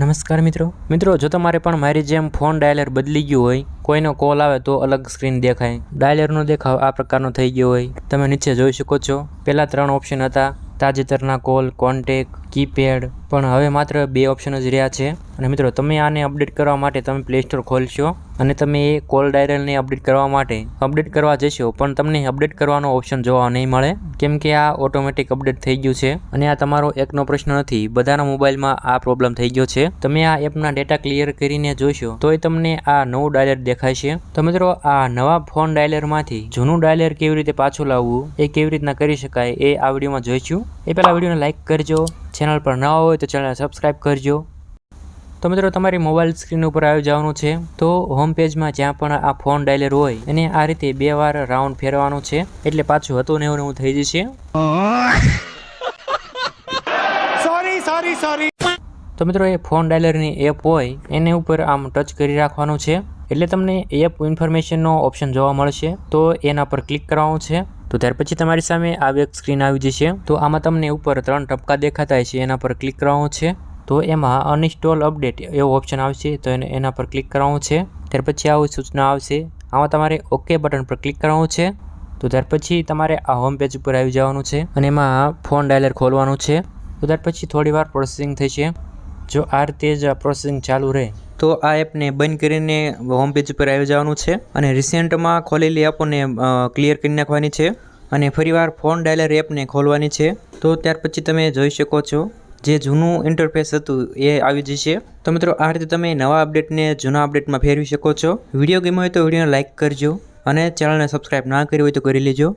નમસ્કાર મિત્રો. મિત્રો, જો તમારે પણ મારી જેમ ફોન ડાયલર બદલી ગયું હોય, કોઈનો કોલ આવે તો અલગ સ્ક્રીન દેખાય. ડાયલરનો દેખાવ આ પ્રકારનો થઈ ગયો હોય. તમે નીચે જોઈ શકો છો. પહેલાં ત્રણ ઓપ્શન હતા. તાજેતરના કોલ કોન્ટેક કીપેડ. પણ હવે માત્ર બે ઓપ્શન જ રહ્યા છે. અને મિત્રો, તમે આને અપડેટ કરવા માટે તમે પ્લે સ્ટોર ખોલશો અને તમે એ કોલ ડાયલરને અપડેટ કરવા માટે અપડેટ કરવા જશો, પણ તમને અપડેટ કરવાનો ઓપ્શન જોવા નહીં મળે, કેમ કે આ ઓટોમેટિક અપડેટ થઈ ગયું છે અને આ તમારો એકનો પ્રશ્ન નથી, બધાના મોબાઈલમાં આ પ્રોબ્લેમ થઈ ગયો છે. તમે આ એપના ડેટા ક્લિયર કરીને જોશો, તોય તમને આ નવું ડાયલર દેખાશે. તો મિત્રો, આ નવા ફોન ડાયલરમાંથી જૂનું ડાયલર કેવી રીતે પાછું લાવવું, એ કેવી રીતના કરી શકાય, એ આ વિડીયોમાં જોઈશું. એ પહેલાં વિડીયોને લાઇક કરજો. ચેનલ પર નવા હોય તો ચેનલ સબસ્ક્રાઈબ કરજો. તો મિત્રો તમારી મોબાઈલ સ્ક્રીન ઉપર આવી જવાનું છે. તો હોમ પેજમાં જ્યાં પણ આ ફોન ડાયલર હોય એને આ રીતે બે વાર રાઉન્ડ ફેરવાનું છે. એટલે પાછું હતું ને એવું ને એવું થઈ જશે. સોરી સોરી સોરી તો મિત્રો એ ફોન ડાયલરની એપ હોય એને ઉપર આમ ટચ કરી રાખવાનું છે. એટલે તમને એપ ઇન્ફોર્મેશનનો ઓપ્શન જોવા મળશે. તો એના પર ક્લિક કરવાનું છે. તો ત્યાર પછી તમારી સામે આવી એક સ્ક્રીન આવી જશે. તો આમાં તમને ઉપર ત્રણ ટપકા દેખાતા છે એના પર ક્લિક કરવાનું છે. તો એમાં અનઇન્સ્ટોલ અપડેટ એવો ઓપ્શન આવશે, તો એને, એના પર ક્લિક કરવાનું છે. ત્યાર પછી આવી સૂચના આવશે. આમાં તમારે ઓકે બટન પર ક્લિક કરવાનું છે. તો ત્યાર પછી તમારે આ હોમ પેજ ઉપર આવી જવાનું છે અને એમાં ફોન ડાયલર ખોલવાનું છે. તો ત્યાર પછી થોડી વાર પ્રોસેસિંગ થશે. જો આ રીતે જ પ્રોસેસિંગ ચાલુ રહે તો આ એપને બંધ કરીને હોમ પેજ ઉપર આવી જવાનું છે અને રિસેન્ટમાં ખોલેલી એપોને ક્લિયર કરી નાખવાની છે અને ફરીવાર ફોન ડાયલર એપને ખોલવાની છે. તો ત્યાર પછી તમે જોઈ શકો છો જે જૂનું ઇન્ટરફેસ હતું એ આવી જશે. તો મિત્રો, આ રીતે તમે નવા અપડેટને જૂના અપડેટમાં ફેરવી શકો છો. વીડિયો ગેમ હોય તો વિડીયોને લાઇક કરજો અને ચેનલને સબસ્ક્રાઈબ ના કરી હોય તો કરી લેજો.